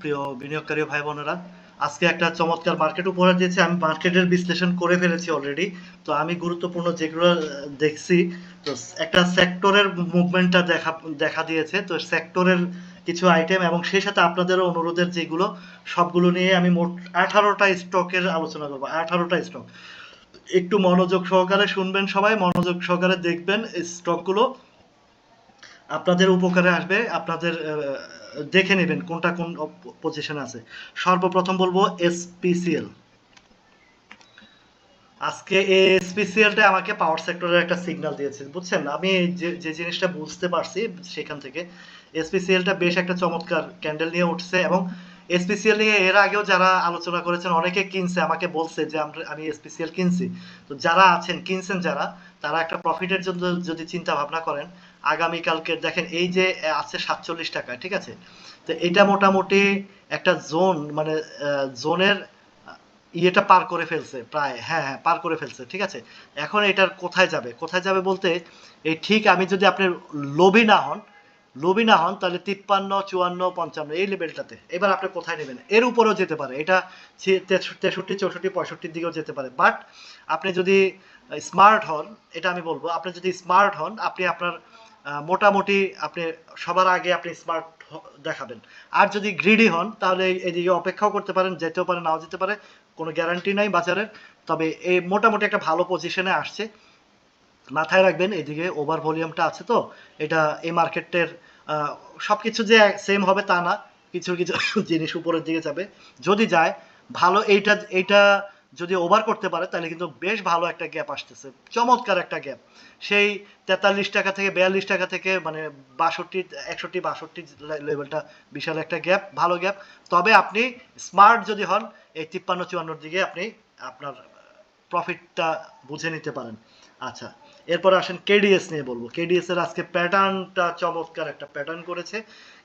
প্রিয় বিনিয়োগকারী ভাই বোনেরা, আজকে একটা চমৎকার মার্কেট উপহার দিয়েছে। আমি মার্কেটের বিশ্লেষণ করে ফেলেছি অলরেডি তো আমি গুরুত্বপূর্ণ যেগুলো দেখছি, তো একটা সেক্টরের মুভমেন্টটা দেখা দেখা দিয়েছে। তো সেক্টরের কিছু আইটেম এবং সেই সাথে আপনাদের অনুরোধের যেগুলো, সবগুলো নিয়ে আমি মোট আঠারোটা স্টকের আলোচনা করব। আঠারোটা স্টক একটু মনোযোগ সহকারে শুনবেন সবাই, মনোযোগ সহকারে দেখবেন স্টকগুলো আপনাদের উপকারে আসবে, আপনাদের দেখে নেবেন কোনটা কোন পজিশন আছে। সর্বপ্রথম বলব এসপিসিএল আজকে এই এসপিসিএলটা আমাকে পাওয়ার সেক্টরের একটা সিগন্যাল দিয়েছে, বুঝছেন? আমি যে জিনিসটা বুঝতে পারছি সেখান থেকে। এসপিসিএলটা বেশ একটা চমৎকার ক্যান্ডেল নিয়ে উঠছে এবং এসপিসিএল নিয়ে এর আগেও যারা আলোচনা করেছেন, অনেকে কিনছে, আমাকে বলছে যে আমি এসপিসিএল কিনছি। তো যারা আছেন, কিনছেন যারা, তারা একটা প্রফিটের জন্য যদি চিন্তা ভাবনা করেন আগামীকালকে, দেখেন এই যে আছে সাতচল্লিশ টাকা, ঠিক আছে? তো এটা মোটামুটি একটা জোন মানে জোনের ইয়েটা পার করে ফেলছে, প্রায় হ্যাঁ হ্যাঁ পার করে ফেলছে, ঠিক আছে? এখন এটার কোথায় যাবে? কোথায় যাবে বলতে, এই ঠিক আমি যদি আপনি লোভী না হন, লোভী না হন, তাহলে তিপ্পান্ন, চুয়ান্ন, পঞ্চান্ন, এই লেভেলটাতে। এবার আপনি কোথায় নেবেন? এর উপরেও যেতে পারে। এটা তেষট্টি চৌষট্টি, পঁয়ষট্টির দিকেও যেতে পারে। বাট আপনি যদি স্মার্ট হন, এটা আমি বলব, আপনি যদি স্মার্ট হন, আপনি আপনার মোটামুটি আপনি সবার আগে আপনি স্মার্ট দেখাবেন। আর যদি গ্রিডি হন, তাহলে এদিকে অপেক্ষাও করতে পারেন, যেতেও পারে, নাও যেতে পারে, কোনো গ্যারান্টি নাই বাজারের। তবে এই মোটামুটি একটা ভালো পজিশনে আসছে। মাথায় রাখবেন, এদিকে ওভার ভলিউমটা আছে তো, এটা এই মার্কেটের সবকিছু যে সেম হবে তা না। কিছু কিছু জিনিস উপরের দিকে যাবে। যদি যায়, ভালো এইটা এইটা যদি ওভার করতে পারে, তাহলে কিন্তু বেশ ভালো একটা গ্যাপ আসতেছে। চমৎকার একটা গ্যাপ সেই তেতাল্লিশ টাকা থেকে বিয়াল্লিশ টাকা থেকে মানে বাষট্টি, একষট্টি, বাষট্টি লেভেলটা বিশাল একটা গ্যাপ ভালো গ্যাপ তবে আপনি স্মার্ট যদি হন, এই তিপ্পান্ন চুয়ান্নর দিকে আপনি আপনার প্রফিটটা বুঝে নিতে পারেন। আচ্ছা এরপরে আসেন কেডিএস নিয়ে বলব। কেডিএস এর আজকে প্যাটার্নটা চমৎকার একটা প্যাটার্ন করেছে।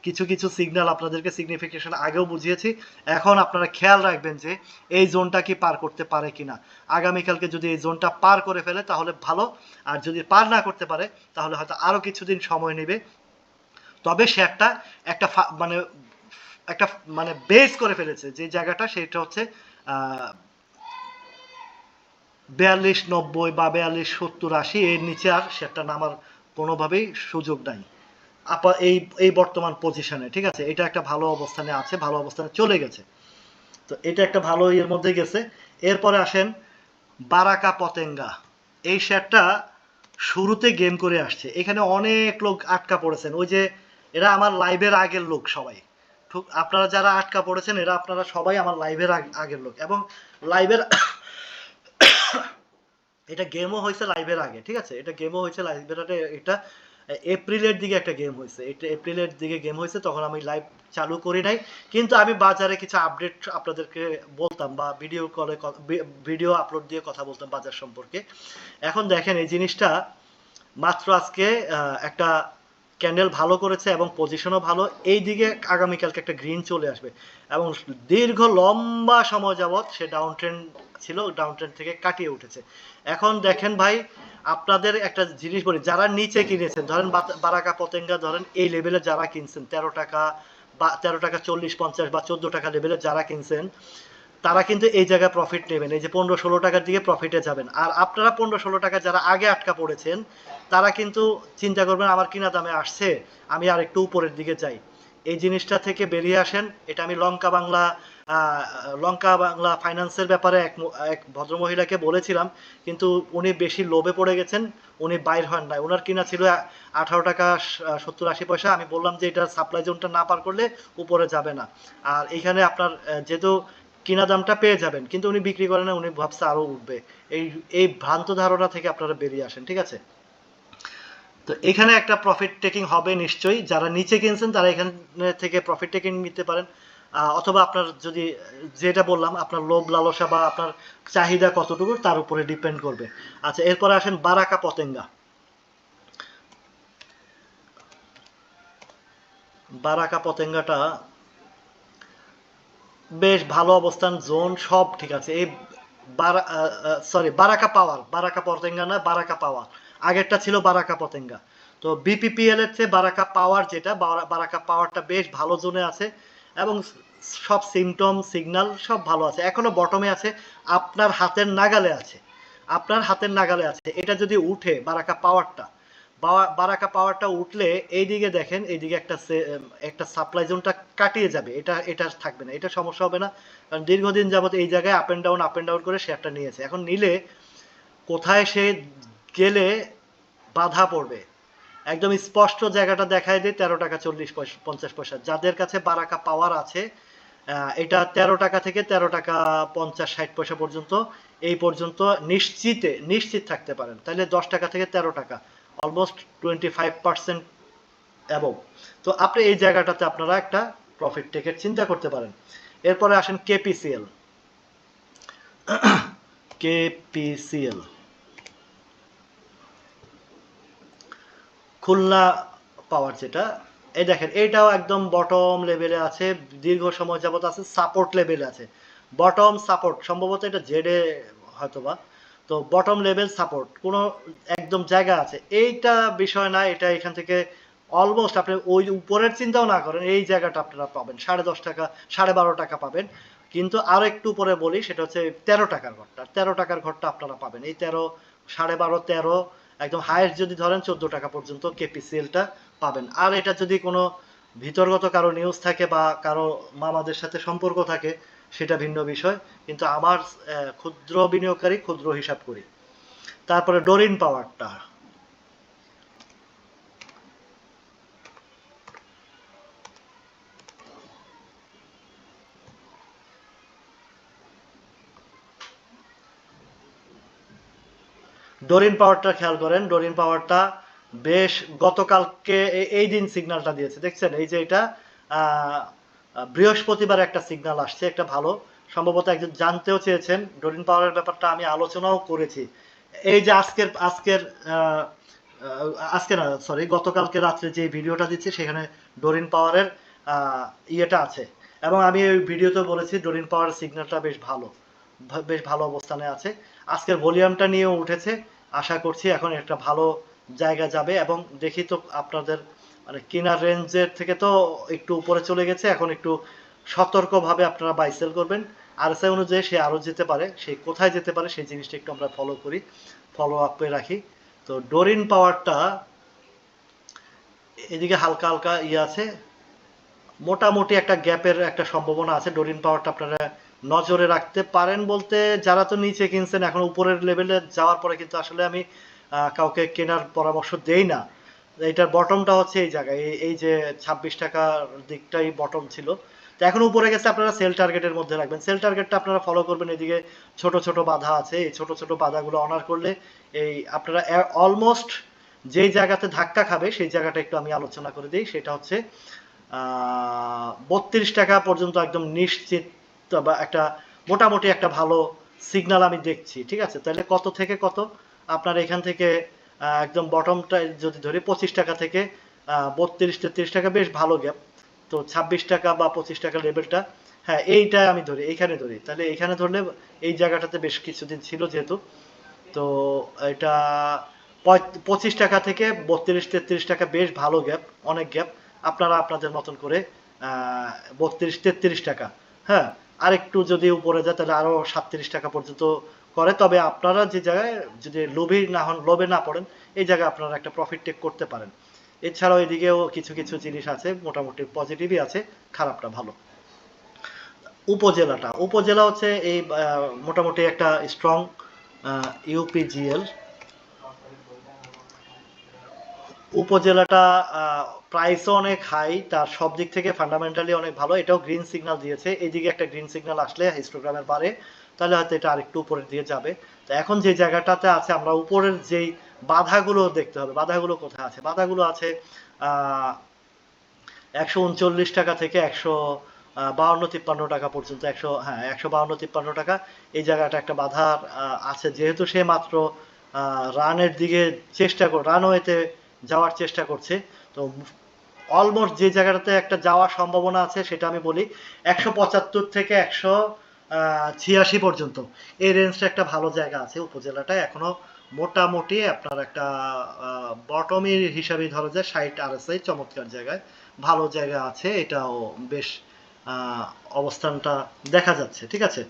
কিছু কিছু সিগন্যাল আপনাদেরকে সিগনিফিকেশন আগেও বুঝিয়েছি। এখন আপনারা খেয়াল রাখবেন যে এই জোনটা কি পার করতে পারে কিনা। আগামীকালকে যদি এই জোনটা পার করে ফেলে তাহলে ভালো। আর যদি পার না করতে পারে তাহলে হয়তো আরও কিছুদিন সময় নেবে। তবে সে একটা একটা মানে একটা মানে বেস করে ফেলেছে। যে জায়গাটা সেটা হচ্ছে বিয়াল্লিশ নব্বই বা বিয়াল্লিশ সত্তর আশি, এর নিচে আর সেটা নামার কোনোভাবেই সুযোগ নাই। আপা, এই এই বর্তমান পজিশনে ঠিক আছে? এটা একটা ভালো অবস্থানে আছে, ভালো অবস্থানে চলে গেছে। তো এটা একটা ভালো ইয়ের মধ্যে গেছে। এরপরে আসেন বারাকা পতেঙ্গা। এই শেয়ারটা শুরুতে গেম করে আসছে। এখানে অনেক লোক আটকা পড়েছেন। ওই যে, এরা আমার লাইভের আগের লোক সবাই। আপনারা যারা আটকা পড়েছেন, এরা আপনারা সবাই আমার লাইভের আগের লোক। এবং লাইভের এটা গেমও হয়েছে লাইভের আগে, ঠিক আছে? এটা গেমও হয়েছে লাইভের আগে, এটা এপ্রিলের দিকে একটা গেম হয়েছে। এটা এপ্রিলের দিকে গেম হয়েছে, তখন আমি লাইভ চালু করি নাই। কিন্তু আমি বাজারে কিছু আপডেট আপনাদেরকে বলতাম বা ভিডিও কলে ভিডিও আপলোড দিয়ে কথা বলতাম বাজার সম্পর্কে। এখন দেখেন এই জিনিসটা মাত্র আজকে একটা ক্যান্ডেল ভালো করেছে এবং পজিশনও ভালো। এই দিকে আগামীকালকে একটা গ্রিন চলে আসবে। এবং দীর্ঘ লম্বা সময় যাবৎ সে ডাউন ট্রেন্ড ছিল ডাউন ট্রেন্ড থেকে কাটিয়ে উঠেছে। এখন দেখেন ভাই, আপনাদের একটা জিনিস বলি, যারা নিচে কিনেছেন, ধরেন বারাকা, পতেঙ্গা, ধরেন এই লেভেলে যারা কিনছেন, তেরো টাকা বা তেরো টাকা চল্লিশ, পঞ্চাশ বা চোদ্দ টাকা লেভেলে যারা কিনছেন, তারা কিন্তু এই জায়গায় প্রফিট নেবেন। এই যে পনেরো, ষোলো টাকার দিকে প্রফিটে যাবেন। আর আপনারা পনেরো, ষোলো টাকা যারা আগে আটকা পড়েছেন, তারা কিন্তু চিন্তা করবেন, আমার কিনা দামে আসছে, আমি আর একটু উপরের দিকে যাই। এই জিনিসটা থেকে বেরিয়ে আসেন। এটা আমি লঙ্কা বাংলা লঙ্কা বাংলা ফাইন্যান্সের ব্যাপারে এক এক ভদ্রমহিলাকে বলেছিলাম, কিন্তু উনি বেশি লোভে পড়ে গেছেন, উনি বাইর হন নাই। ওনার কিনা ছিল আঠারো টাকা সত্তর, আশি পয়সা। আমি বললাম যে, এটা সাপ্লাই জোনটা না পার করলে উপরে যাবে না। আর এখানে আপনার যেহেতু কিনা দামটা পেয়ে যাবেন, কিন্তু উনি বিক্রি করেন না, উনি ভাবছে আরও উঠবে। এই এই ভ্রান্ত ধারণা থেকে আপনারা বেরিয়ে আসেন, ঠিক আছে? তো এখানে একটা প্রফিট টেকিং হবে নিশ্চয়ই। যারা নিচে কিনছেন, তারা এখান থেকে প্রফিট টেকিং নিতে পারেন। অথবা আপনার যদি, যেটা বললাম, আপনার লোভ, লালসা বা আপনার চাহিদা কতটুকু, তার উপরে ডিপেন্ড করবে। আচ্ছা এরপরে আসেন বারাকা পতেঙ্গা। বারাকা পতেঙ্গাটা বেশ ভালো অবস্থান, জোন সব ঠিক আছে। এই বারা সরি বারাকা পাওয়ার, বারাকা পতেঙ্গা না, বারাকা পাওয়ার। আগেরটা ছিল বারাকা পতেঙ্গা। তো বিপিপিএল এর চেয়ে বারাকা পাওয়ার যেটা, বারা- বারাকা পাওয়ারটা বেশ ভালো জোনে আছে এবং সব সিমটম সিগন্যাল সব ভালো আছে। এখনও বটমে আছে, আপনার হাতের নাগালে আছে। আপনার হাতের নাগালে আছে। এটা যদি উঠে বারাকা পাওয়ারটা বারাকা পাওয়ারটা উঠলে এইদিকে দেখেন, এইদিকে একটা একটা সাপ্লাই জোনটা কাটিয়ে যাবে। এটা এটা থাকবে না, এটা সমস্যা হবে না। কারণ দীর্ঘদিন যাবত এই জায়গায় up and down up and down করে শেয়ারটা নিয়েছে। এখন নিলে কোথায় সে গেলে বাধা পড়বে। একদম স্পষ্ট জায়গাটা দেখায় দেয় তেরো টাকা চল্লিশ পয়সা পঞ্চাশ পয়সা। যাদের কাছে বারাকা পাওয়ার আছে এটা তেরো টাকা থেকে তেরো টাকা পঞ্চাশ ষাট পয়সা পর্যন্ত এই পর্যন্ত নিশ্চিতে নিশ্চিত থাকতে পারেন। তাহলে দশ টাকা থেকে তেরো টাকা almost twenty five percent above তো আপনি এই জায়গাটাতে আপনারা একটা প্রফিট টেকের চিন্তা করতে পারেন। এরপরে আসেন কেপিসিএল কেপিসিএল খুলনা পাওয়ার যেটা, এই দেখেন এইটাও একদম বটম লেভেলে আছে, দীর্ঘ সময় যাবত আছে সাপোর্ট লেভেলে আছে। বটম সাপোর্ট সম্ভবত এটা জেডে হয়তোবা। তো বটম লেভেল সাপোর্ট কোনো একদম জায়গা আছে। এইটা বিষয় না, এটা এখান থেকে অলমোস্ট আপনি ওই উপরের চিন্তাও না করেন, এই জায়গাটা আপনারা পাবেন। সাড়ে দশ টাকা, সাড়ে বারো টাকা পাবেন। কিন্তু আরও একটু উপরে বলি, সেটা হচ্ছে তেরো টাকার ঘরটা। তেরো টাকার ঘরটা আপনারা পাবেন। এই তেরো, সাড়ে বারো, তেরো একদম হায়েস্ট যদি ধরেন চোদ্দ টাকা পর্যন্ত কেপিসিএলটা পাবেন। আর এটা যদি কোনো ভিতরগত কারও নিউজ থাকে বা কারও মামাদের সাথে সম্পর্ক থাকে, সেটা ভিন্ন বিষয়। কিন্তু আমার ক্ষুদ্র বিনিয়োগকারী ক্ষুদ্র হিসাব করি। তারপরে ডোরিন পাওয়ারটা ডোরিন পাওয়ারটা খেয়াল করেন, ডোরিন পাওয়ারটা বেশ গতকালকে এই দিন সিগন্যালটা দিয়েছে। দেখছেন, এই যে এটা বৃহস্পতিবার একটা সিগন্যাল আসছে, একটা ভালো। সম্ভবত একজন জানতেও চেয়েছেন, ডোরিন পাওয়ারের ব্যাপারটা আমি আলোচনাও করেছি। এই যে আজকের আজকের আজকে না সরি গতকালকে রাত্রে যে ভিডিওটা দিচ্ছি, সেখানে ডোরিন পাওয়ারের ইয়েটা আছে। এবং আমি ওই ভিডিওতে বলেছি, ডোরিন পাওয়ারের সিগন্যালটা বেশ ভালো বেশ ভালো অবস্থানে আছে। আজকের ভলিউমটা নিয়েও উঠেছে। আশা করছি এখন একটা ভালো জায়গা যাবে এবং দেখি তো আপনাদের মানে কেনার রেঞ্জের থেকে তো একটু উপরে চলে গেছে, এখন একটু সতর্কভাবে আপনারা বাই সেল করবেন। আর এস অনুযায়ী সে আরও যেতে পারে, সে কোথায় যেতে পারে সেই জিনিসটা একটু আমরা ফলো করি ফলো আপে রাখি। তো ডোরিন পাওয়ারটা এদিকে হালকা হালকা ইয়ে আছে, মোটামুটি একটা গ্যাপের একটা সম্ভাবনা আছে। ডোরিন পাওয়ারটা আপনারা নজরে রাখতে পারেন বলতে যারা তো নিচে কিনছেন, এখন উপরের লেভেলে যাওয়ার পরে কিন্তু আসলে আমি কাউকে কেনার পরামর্শ দেই না। এইটার বটমটা হচ্ছে এই জায়গায়, এই- এই যে ছাব্বিশ টাকার দিকটাই বটম ছিল। তো এখন উপরে গেছে আপনারা সেল টার্গেটের মধ্যে রাখবেন। সেল টার্গেটটা আপনারা ফলো করবেন, এদিকে ছোট ছোট বাধা আছে। এই ছোট ছোট বাধাগুলো অনার করলে এই আপনারা অলমোস্ট যেই জায়গাতে ধাক্কা খাবে, সেই জায়গাটা একটু আমি আলোচনা করে দিই। সেটা হচ্ছে বত্রিশ টাকা পর্যন্ত একদম নিশ্চিত বা একটা মোটামুটি একটা ভালো সিগন্যাল আমি দেখছি, ঠিক আছে? তাহলে কত থেকে কত? আপনার এখান থেকে একদম বটমটা যদি ধরি, পঁচিশ টাকা থেকে বত্রিশ, তেত্রিশ টাকা বেশ ভালো গ্যাপ তো ছাব্বিশ টাকা বা পঁচিশ টাকা লেভেলটা হ্যাঁ এইটা আমি ধরি, এইখানে ধরি। তাহলে এইখানে ধরলে এই জায়গাটাতে বেশ কিছুদিন ছিল যেহেতু। তো এটা পঁচিশ টাকা থেকে বত্রিশ, তেত্রিশ টাকা বেশ ভালো গ্যাপ অনেক গ্যাপ আপনারা আপনাদের মতন করে বত্রিশ, তেত্রিশ টাকা হ্যাঁ? আরেকটু যদি উপরে যায়, তাহলে আরও সাতত্রিশ টাকা পর্যন্ত করে। তবে আপনারা যে জায়গায় যদি লোভে না হন, লোভে না পড়েন, এই জায়গায় আপনারা একটা প্রফিট টেক করতে পারেন। এছাড়াও এদিকেও কিছু কিছু জিনিস আছে, মোটামুটি পজিটিভই আছে, খারাপটা ভালো। উপজেলাটা, উপজেলা হচ্ছে এই মোটামুটি একটা স্ট্রং ইউপিজিএল উপজেলাটা প্রাইসও অনেক হাই তার সব দিক থেকে ফান্ডামেন্টালি অনেক ভালো। এটাও গ্রিন সিগন্যাল দিয়েছে। এইদিকে একটা গ্রিন সিগন্যাল আসলে হিস্টোগ্রামের বারে তাহলে হয়তো এটা আরেকটু উপরের দিয়ে যাবে। তো এখন যে জায়গাটাতে আছে, আমরা উপরের যেই বাধাগুলো দেখতে হবে, বাধাগুলো কোথায় আছে? বাধাগুলো আছে একশো উনচল্লিশ টাকা থেকে একশো বাউন্ন তিপ্পান্ন টাকা পর্যন্ত, একশো হ্যাঁ একশো বাউন্ন তিপ্পান্ন টাকা। এই জায়গাটা একটা বাধার আছে। যেহেতু সে মাত্র রানের দিকে চেষ্টা কর রানওয়েতে যাওয়ার চেষ্টা করছে। তো অলমোস্ট যে জায়গাটাতে একটা যাওয়ার সম্ভাবনা আছে সেটা আমি বলি একশো পঁচাত্তর থেকে একশো ছিয়াশি পর্যন্ত। এই রেঞ্জটা একটা ভালো জায়গা আছে। উপজেলাটা এখনও মোটামুটি আপনার একটা বটমি হিসাবে ধরা ষাট আর চমৎকার জায়গায় ভালো জায়গা আছে। এটাও বেশ অবস্থানটা দেখা যাচ্ছে। ঠিক আছে?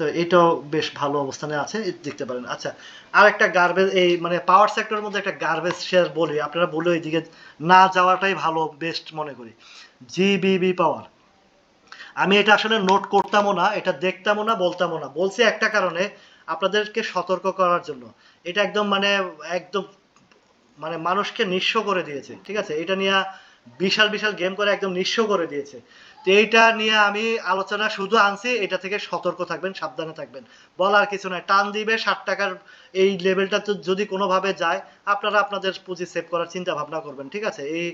তো এটাও বেশ ভালো অবস্থানে আছে দেখতে পারেন। আচ্ছা আর একটা গার্বেজ এই মানে পাওয়ার সেক্টরের মধ্যে একটা গার্বেজ শেয়ার বলি, আপনারা বলে এইদিকে না যাওয়াটাই ভালো বেস্ট মনে করি। জিবিবি পাওয়ার আমি এটা আসলে নোট করতামও না, এটা দেখতামও না, বলতামও না। বলছি একটা কারণে, আপনাদেরকে সতর্ক করার জন্য। এটা একদম মানে একদম মানে মানুষকে নিঃস্ব করে দিয়েছে, ঠিক আছে? এটা নিয়ে বিশাল বিশাল গেম করে একদম নিঃস্ব করে দিয়েছে। এইটা নিয়ে আমি আলোচনা শুধু আনছি, এটা থেকে সতর্ক থাকবেন, সাবধানে থাকবেন। বলার কিছু নাই। টান দিবে ষাট টাকার এই লেভেলটা তো যদি কোনোভাবে যায়, আপনারা আপনাদের পুঁজি সেভ করার চিন্তা ভাবনা করবেন, ঠিক আছে? এই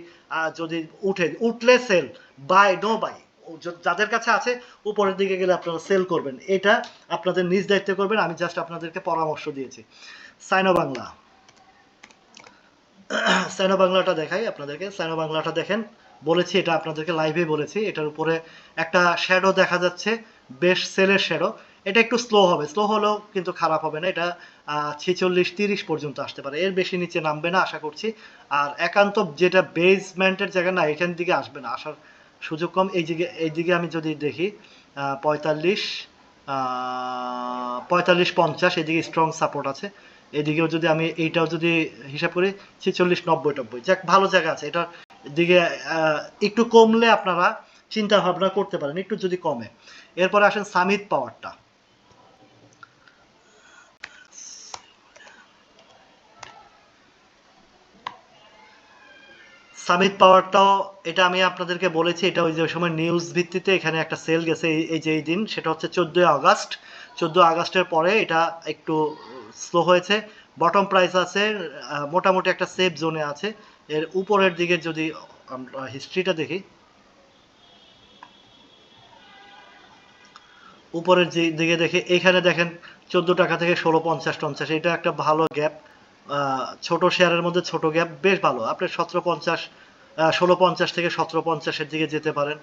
যদি উঠে, উঠলে সেল বাই নো বাই যাদের কাছে আছে, উপরের দিকে গেলে আপনারা সেল করবেন। এটা আপনাদের নিজ দায়িত্বে করবেন, আমি জাস্ট আপনাদেরকে পরামর্শ দিয়েছি। সাইনো বাংলা। সাইনো বাংলাটা দেখাই আপনাদেরকে। সাইনো বাংলাটা দেখেন। বলেছি, এটা আপনাদেরকে লাইভে বলেছি, এটার উপরে একটা শ্যাডো দেখা যাচ্ছে, বেশ সেলের শ্যাডো এটা একটু স্লো হবে স্লো হলেও কিন্তু খারাপ হবে না, এটা ছেচল্লিশ তিরিশ পর্যন্ত আসতে পারে। এর বেশি নিচে নামবে না, আশা করছি। আর একান্ত যেটা বেসমেন্টের জায়গা না, এখান দিকে আসবে না, আসার সুযোগ কম। এই দিকে এই দিকে আমি যদি দেখি পঁয়তাল্লিশ পঁয়তাল্লিশ পঞ্চাশ, এদিকে স্ট্রং সাপোর্ট আছে। এদিকেও যদি আমি এইটাও যদি হিসাব করি, ছেচল্লিশ নব্বই টব্বই যাক, ভালো জায়গা আছে। এটার দিকে একটু কমলে আপনারা চিন্তা ভাবনা করতে পারেন, একটু যদি কমে। এরপরে আসেন সামিত পাওয়ারটা। সামিট পাওয়ারটাও, এটা আমি আপনাদেরকে বলেছি, এটা ওই যে সময় নিউজ ভিত্তিতে এখানে একটা সেল গেছে, এই- এই যে এই দিন, সেটা হচ্ছে চোদ্দোই আগস্ট। চোদ্দ আগস্টের পরে এটা একটু স্লো হয়েছে। বটম প্রাইস আছে মোটামুটি একটা সেফ জোনে আছে। এর উপরের দিকে যদি আমরা হিস্ট্রিটা দেখি, উপরের যে দিকে দেখে, এখানে দেখেন চোদ্দ টাকা থেকে ষোলো পঞ্চাশ টঞ্চাশ, এটা একটা ভালো গ্যাপ ছোট শেয়ারের মধ্যে ছোট গ্যাপ বেশ ভালো। আপনি সতেরো পঞ্চাশ ষোলো পঞ্চাশ থেকে সতেরো পঞ্চাশের দিকে যেতে পারেন।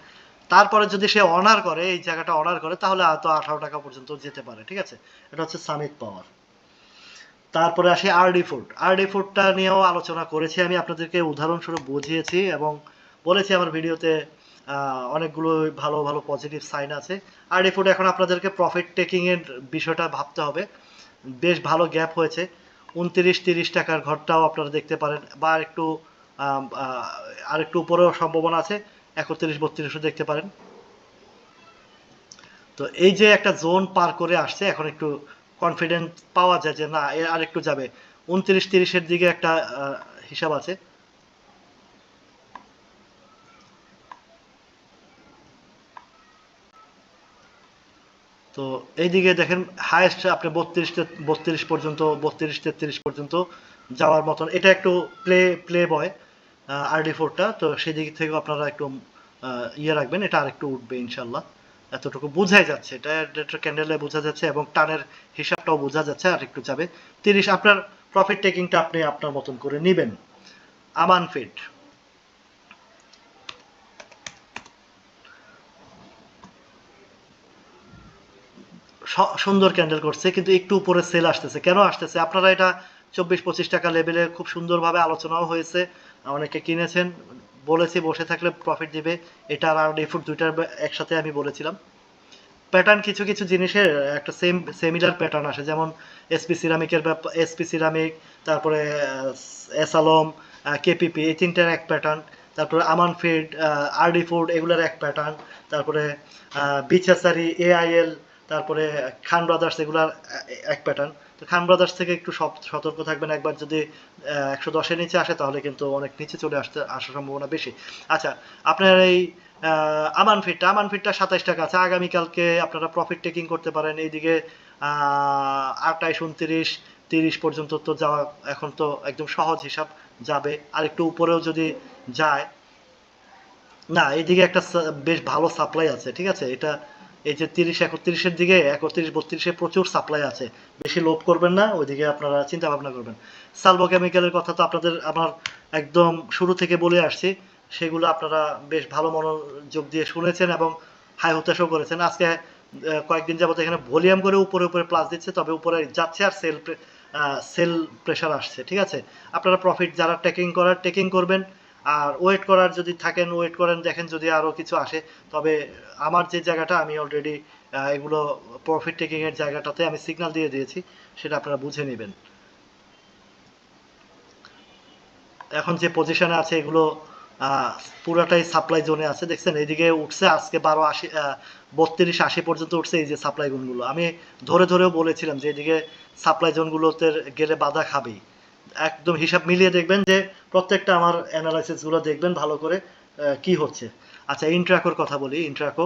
তারপরে যদি সে অনার করে, এই জায়গাটা অনার করে, তাহলে হয়তো আঠারো টাকা পর্যন্ত যেতে পারে, ঠিক আছে? এটা হচ্ছে সামিট পাওয়ার তারপরে আসি আরডি ফুড আরডি ফুডটা নিয়েও আলোচনা করেছি আমি, আপনাদেরকে উদাহরণস্বরূপ বুঝিয়েছি এবং বলেছি আমার ভিডিওতে অনেকগুলো ভালো ভালো পজিটিভ সাইন আছে। আরডি ফুড এখন আপনাদেরকে প্রফিট টেকিং এর বিষয়টা ভাবতে হবে। বেশ ভালো গ্যাপ হয়েছে। উনত্রিশ, তিরিশ টাকার ঘরটাও আপনারা দেখতে পারেন। বা একটু আর একটু উপরেও সম্ভাবনা আছে। একত্রিশ, বত্রিশও দেখতে পারেন। তো এই যে একটা জোন পার করে আসছে, এখন একটু কনফিডেন্স পাওয়া যায় যে না এর আর একটু যাবে। উনত্রিশ, তিরিশের দিকে একটা হিসাব আছে। তো এইদিকে দেখেন হায়েস্ট আপনি বত্রিশ বত্রিশ পর্যন্ত, বত্রিশ, তেত্রিশ পর্যন্ত যাওয়ার মতন। এটা একটু প্লে প্লে বয় আরডি ফোরটা তো সেদিক থেকে আপনারা একটু ইয়ে রাখবেন, এটা আরেকটু উঠবে ইনশাল্লাহ। এতটুকু বোঝাই যাচ্ছে। এটা ক্যান্ডেলে বোঝা যাচ্ছে এবং টানের হিসাবটাও বোঝা যাচ্ছে, আর একটু যাবে তিরিশ, আপনার প্রফিট টেকিংটা আপনি আপনার মতন করে নেবেন। আমান ফিট। সুন্দর ক্যান্ডেল করছে, কিন্তু একটু উপরে সেল আসতেছে। কেন আসতেছে? আপনারা এটা চব্বিশ পঁচিশ টাকা লেভেলে খুব সুন্দরভাবে আলোচনাও হয়েছে, অনেকে কিনেছেন। বলেছি বসে থাকলে প্রফিট দিবে, এটা আর ডিফুট দুইটার একসাথে আমি বলেছিলাম। প্যাটার্ন কিছু কিছু জিনিসের একটা সেম সেমিলার প্যাটার্ন আসে, যেমন এসপি সিরামিকের এসপি সিরামিক তারপরে এসালম কেপিপি এই তিনটার এক প্যাটার্ন তারপরে আমান ফিড আরডি ফুড এগুলোর এক প্যাটার্ন তারপরে বিচাসারি এআইএল তারপরে খান ব্রাদার্স এগুলার এক প্যাটার্ন খান ব্রাদার্স থেকে একটু সতর্ক থাকবেন। একবার যদি একশো দশের নিচে আসে, তাহলে কিন্তু অনেক নিচে চলে আসতে, আসার সম্ভাবনা বেশি। আচ্ছা আপনার এই আমান ফিটটা আমান ফিটটা সাতাইশ টাকা আছে। আগামীকালকে আপনারা প্রফিট টেকিং করতে পারেন। এইদিকে আটাইশ উনত্রিশ, তিরিশ পর্যন্ত তো যাওয়া এখন তো একদম সহজ হিসাব যাবে। আর একটু উপরেও যদি যায়, না, এইদিকে একটা বেশ ভালো সাপ্লাই আছে, ঠিক আছে? এটা এই যে তিরিশ, একত্রিশের দিকে, একত্রিশ, বত্রিশে প্রচুর সাপ্লাই আছে। বেশি লোভ করবেন না, ওইদিকে আপনারা চিন্তা ভাবনা করবেন সালভো কেমিক্যালের কথা তো আপনাদের, আমার একদম শুরু থেকে বলে আসছি। সেগুলো আপনারা বেশ ভালো মনোযোগ দিয়ে শুনেছেন এবং হাই হতাশও করেছেন। আজকে কয়েকদিন যাবত এখানে ভলিউম করে উপরে উপরে প্লাস দিচ্ছে, তবে উপরে যাচ্ছে আর সেল সেল প্রেশার আসছে, ঠিক আছে? আপনারা প্রফিট যারা টেকিং করার টেকিং করবেন আর ওয়েট করার যদি থাকেন ওয়েট করেন, দেখেন যদি আরও কিছু আসে, তবে আমার যে জায়গাটা, আমি অলরেডি এগুলো প্রফিট টেকিং এর জায়গাটাতে আমি সিগন্যাল দিয়ে দিয়েছি, সেটা আপনারা বুঝে নেবেন। এখন যে পজিশনে আছে, এগুলো পুরাটাই সাপ্লাই জোনে আছে। দেখছেন এদিকে উঠছে, আজকে বারো আশি বত্রিশ আশি পর্যন্ত উঠছে এই যে সাপ্লাই জোনগুলো আমি ধরে ধরেও বলেছিলাম যে এদিকে সাপ্লাই জোনগুলোতে গেলে বাধা খাবেই। একদম হিসাব মিলিয়ে দেখবেন যে প্রত্যেকটা আমার অ্যানালাইসিসগুলো দেখবেন ভালো করে কি হচ্ছে। আচ্ছা ইন্ট্রাকোর কথা বলি ইন্ট্রাকো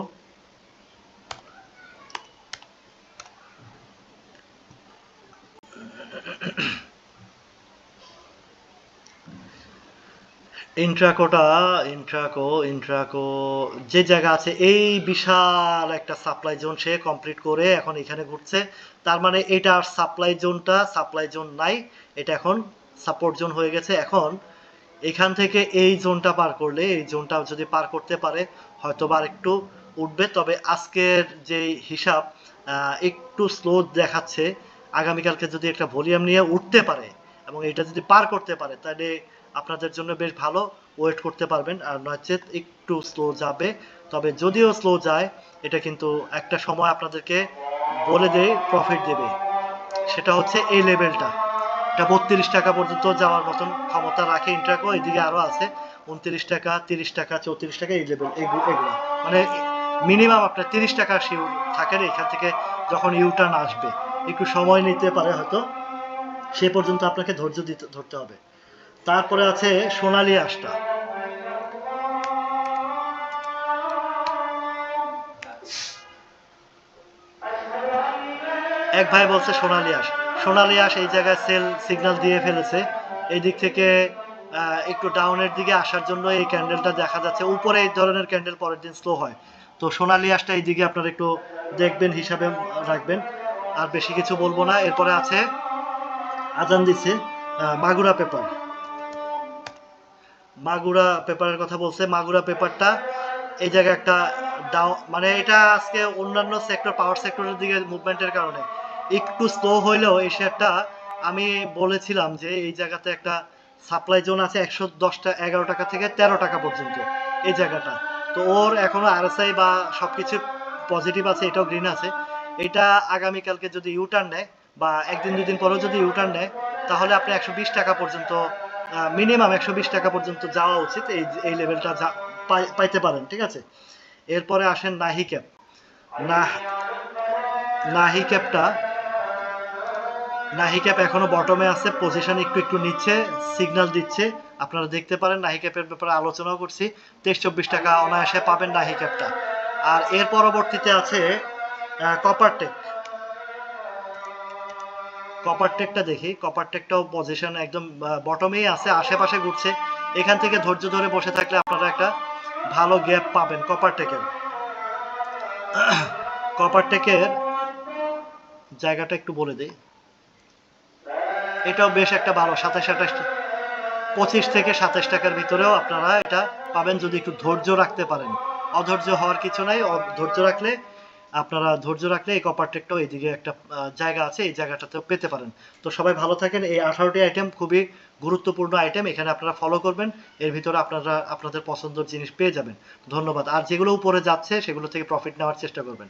ইন্ট্রাকোটা ইন্ট্রাকো ইন্ট্রাকো যে জায়গা আছে, এই বিশাল একটা সাপ্লাই জোন সে কমপ্লিট করে এখন এখানে ঘুরছে। তার মানে এটা সাপ্লাই জোনটা সাপ্লাই জোন নাই, এটা এখন সাপোর্ট জোন হয়ে গেছে। এখন এখান থেকে এই জোনটা পার করলে, এই জোনটা যদি পার করতে পারে হয়তো বা একটু উঠবে। তবে আজকের যে হিসাব একটু স্লো দেখাচ্ছে। আগামীকালকে যদি একটা ভলিউম নিয়ে উঠতে পারে এবং এটা যদি পার করতে পারে, তাহলে আপনাদের জন্য বেশ ভালো। ওয়েট করতে পারবেন আর নচেত একটু স্লো যাবে। তবে যদিও স্লো যায়, এটা কিন্তু একটা সময় আপনাদেরকে বলে দেয় প্রফিট দেবে। সেটা হচ্ছে এই লেভেলটা এটা বত্রিশ টাকা পর্যন্ত যাওয়ার মতন ক্ষমতা রাখে ইন্ট্রাকো এদিকে আরও আছে উনত্রিশ টাকা, তিরিশ টাকা, চৌত্রিশ টাকা, এই লেভেল এগুলো। মানে মিনিমাম আপনার তিরিশ টাকা শিওর থাকেন এখান থেকে যখন ইউটার্ন আসবে, একটু সময় নিতে পারে হয়তো, সে পর্যন্ত আপনাকে ধৈর্য দিতে, ধরতে হবে। তারপরে আছে সোনালী আঁশটা। এক ভাই বলছে সোনালি আঁশ। সোনালী আঁশ এই জায়গায় সেল সিগন্যাল দিয়ে ফেলেছে। এই দিক থেকে একটু ডাউনের দিকে আসার জন্য এই ক্যান্ডেলটা দেখা যাচ্ছে। উপরে এই ধরনের ক্যান্ডেল পরের দিন স্লো হয়। তো সোনালী আঁশটা এই দিকে আপনারা একটু দেখবেন, হিসাবে রাখবেন। আর বেশি কিছু বলব না। এরপরে আছে আজান দিচ্ছে মাগুরা পেপার মাগুরা পেপারের কথা বলছে। মাগুরা পেপারটা এই জায়গায় একটা ডাউ মানে এটা আজকে অন্যান্য সেক্টর পাওয়ার সেক্টরের দিকে মুভমেন্টের কারণে। একটু স্লো হইলেও এই শেয়ারটা আমি বলেছিলাম যে এই জায়গাতে একটা সাপ্লাই জোন আছে একশো দশটা, এগারো টাকা থেকে তেরো টাকা পর্যন্ত এই জায়গাটা। তো ওর এখনও আরএসআই বা সবকিছু পজিটিভ আছে, এটাও গ্রিন আছে। এটা আগামীকালকে যদি ইউটার্ন নেয় বা একদিন, দুদিন পরেও যদি ইউটার্ন নেয়, তাহলে আপনি একশো বিশ টাকা পর্যন্ত মিনিমাম একশো বিশ টাকা পর্যন্ত যাওয়া উচিত। এই এই লেভেলটা পাইতে পারেন, ঠিক আছে? এরপরে আসেন নাহি ক্যাপ না নাহি ক্যাপটা নাহি ক্যাপ এখনও বটমে আছে পজিশন একটু একটু নিচ্ছে সিগন্যাল দিচ্ছে। আপনারা দেখতে পারেন নাহি ক্যাপের ব্যাপারে আলোচনাও করছি। তেইশ চব্বিশ টাকা অনায়াসে পাবেন নাহি ক্যাপটা। আর এর পরবর্তীতে আছে কপার টেক কপার টেকটা দেখি কপার টেকটাও পজিশন একদম বটমেই আছে, আশেপাশে ঘুরছে। এখান থেকে ধৈর্য ধরে বসে থাকলে আপনারা একটা ভালো গ্যাপ পাবেন কপার টেকের কপার টেকের জায়গাটা একটু বলে দেই। এটাও বেশ একটা ভালো, সাতাশ আঠাশ পঁচিশ থেকে সাতাশ টাকার ভিতরেও আপনারা এটা পাবেন যদি একটু ধৈর্য রাখতে পারেন। অধৈর্য হওয়ার কিছু নাই ধৈর্য রাখলে, আপনারা ধৈর্য রাখলে এই কপার টেকটাও এইদিকে একটা জায়গা আছে, এই জায়গাটাতেও পেতে পারেন। তো সবাই ভালো থাকেন, এই আঠারোটি আইটেম খুবই গুরুত্বপূর্ণ আইটেম এখানে আপনারা ফলো করবেন, এর ভিতরে আপনারা, আপনাদের পছন্দের জিনিস পেয়ে যাবেন। ধন্যবাদ। আর যেগুলো উপরে যাচ্ছে, সেগুলো থেকে প্রফিট নেওয়ার চেষ্টা করবেন।